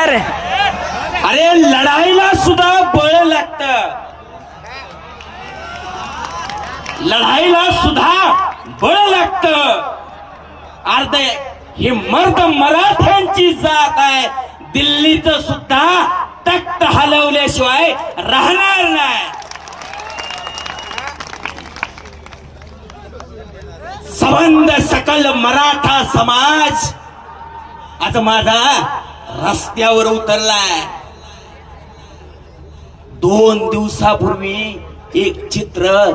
अरे लढाईला सुद्धा बळ लागत. लढाईला सुद्धा बळ लागत. अर्ध हे मर्द मराठ्यांची जात आहे. दिल्लीच सुद्धा तख्त हलवल्याशिवाय राहणार नाही. संबंध सकल मराठा समाज. आज माझा रस्त्यावर उतरलाय. दोन दिवसापूर्वी एक चित्र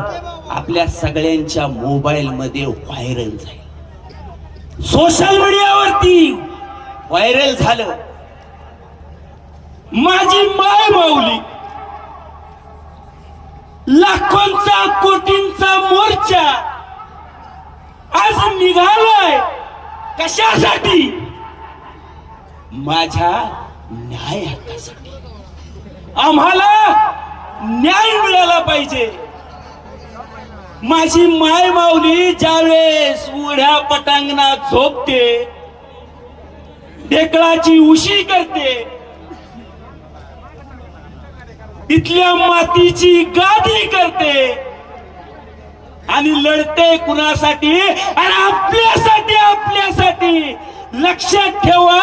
आपल्या सगळ्यांच्या मोबाईल मध्ये व्हायरल झालं. सोशल मीडियावरती व्हायरल झालं. माझी माय माऊली लाखोंचा कोटींचा मोर्चा आज निघालाय. कशासाठी? माझ्या न्याय हक्कासाठी. आम्हाला न्याय मिळाला पाहिजे. माझी माय माऊली ज्यावेळेस उघड्या पटांगणात झोपते ढेकळाची उशी करते तिथल्या मातीची गादी करते आणि लढते कुणासाठी? आणि आपल्यासाठी आपल्यासाठी लक्षात ठेवा